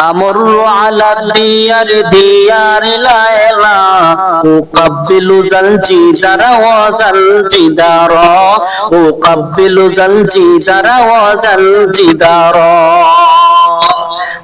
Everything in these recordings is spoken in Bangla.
أمر على الديار ديار ليلى أقبل ذا الجدار وذا الجدار أقبل ذا الجدار وذا الجدار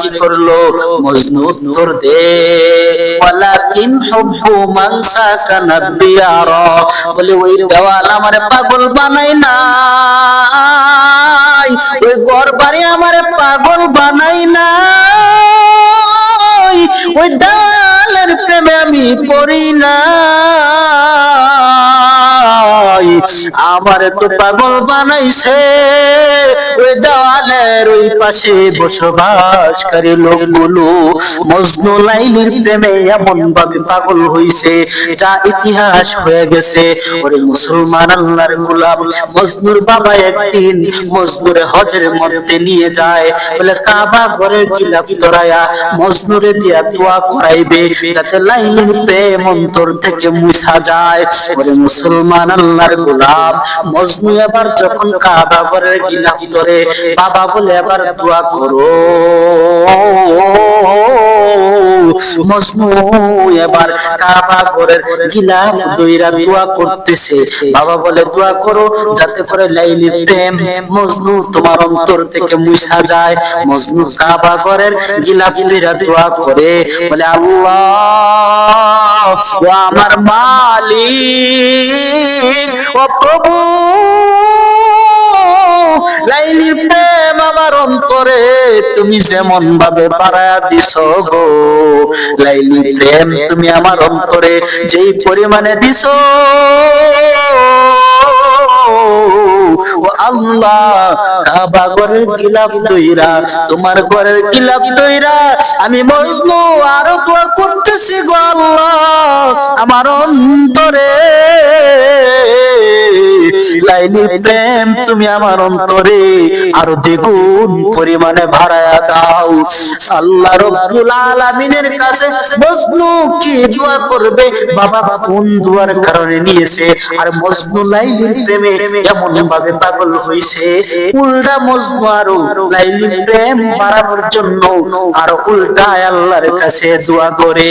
কি করল? মজনু উত্তর দে। ওয়ালাকিন হুব্বু মান সাকানা দিয়ার বলে, ওই দেওয়াল আমারে পাগল বানাই নাই। ওই ঘর বাড়ি আমারে পাগল বানাই নাই। ওই দেওয়ালের প্রেমে আমি পড়ি নাই। আমারে তো পাগল বানাইছে। ওই দেওয়ালের ওই পাশে বসবাসকারী লোকগুলো মজনু লাইলির প্রেমে এমন ভাবে পাগল হইছে, যা ইতিহাস হয়ে গেছে। ওরে মুসলমান আল্লাহর গোলাম, মজনুর বাবা একদিন মজনুরে হজের মধ্যে নিয়ে যায়। বলে, কাবা ঘরের গিলাফ ধরায়া মজনুরে দিয়া দোয়া করাইবে, যাতে লাইলির প্রেম অন্তর থেকে মুছা যায়। ওরে মুসলমান আল্লাহর গোলাম মজনু এবার যখন কাবা ঘরের গিলাফ ধরে বাবা বলে, এবার দোয়া করো। মজনু এবার কাবা ঘরের গিলাফ দইরা দোয়া করতেছে। বাবা বলে, দোয়া করো যাতে করে লাইলির প্রেম মজনু তোমার অন্তর থেকে মুছা যায়। মজনু কাবা ঘরের গিলাফ দইরা দোয়া করে। বলে, আল্লাহ, ও আমার মালিক ও প্রভু, লাইলির প্রেম আমার অন্তরে, তুমি যেমন ভাবে বাড়ায়া দিছ গো, লাইলির প্রেম তুমি আমার অন্তরে যেই পরিমাণে দিছ। ও আল্লাহ, কাবা ঘরের গিলাফ দইরা, তোমার ঘরের গিলাফ দইরা, আমি মজনু আরও দোয়া করতেছি গো আল্লাহ, আমার অন্তরে। লাইলির প্রেম তুমি আমার অন্তরে আরও দ্বিগুণ পরিমাণে ভাড়ায়া দাও। আল্লাহ রব্বুল আলামিনের কাছে মজনু কি দোয়া করবে? বাবা কোন দোয়ার কারণে নিয়েছে? আর মজনু লাইলির প্রেমে এমন ভাবে পাগল হইছে। উল্টা মজনু আরও লাইলির প্রেম বাড়ানোর জন্য আর উল্টা আল্লাহর কাছে দোয়া করে।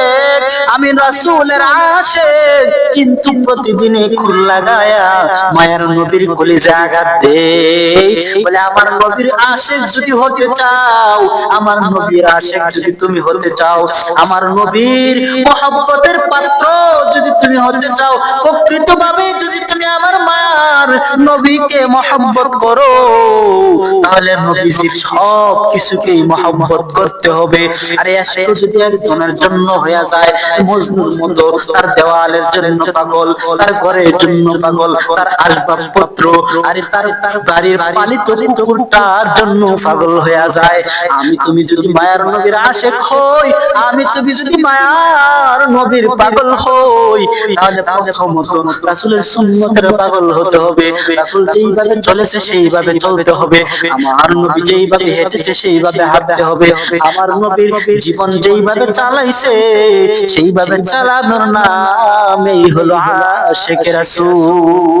আমি রাসূলের আশেক, কিন্তু প্রতিদিনে খুল লাগায়া মায়ার নবীর কলিজা আঘাত দেই বলে, আমার নবীর আশেক যদি হতে চাও, আমার নবীর আশেক যদি তুমি হতে চাও, আমার নবীর মহব্বতের পাত্র যদি তুমি হতে চাও, প্রকৃতভাবে যদি তুমি আমার মার নবীকে মহব্বত করো, তাহলে নবীজির সব কিছুকেই মহব্বত করতে হবে। আরে, আশেক যদি একজনের জন্য হয়ে যায়। মজনুর মতো তার দেওয়ালের জন্য পাগল, তার ঘরের জন্য পাগল, তার আসবাবপত্র, আরে তার বাড়ির পালিত কুকুরটার জন্য পাগল হয়ে যায়। আমি তুমি যদি মায়ার নবীর আশেক হই, আমি তুমি যদি মায়ার নবীর পাগল হই, তাহলে প্রথমত রাসূলের সুন্নতের পাগল হতে হবে। রাসূল যেইভাবে চলেছে, সেইভাবে চলতে হবে। আমার নবী যেইভাবে হেঁটেছে, সেইভাবে হাঁটতে হবে। আমার নবীর জীবন যেইভাবে চালাইছে সেইভাবে চালানোর নামেই হলো আশেখ রাসূল।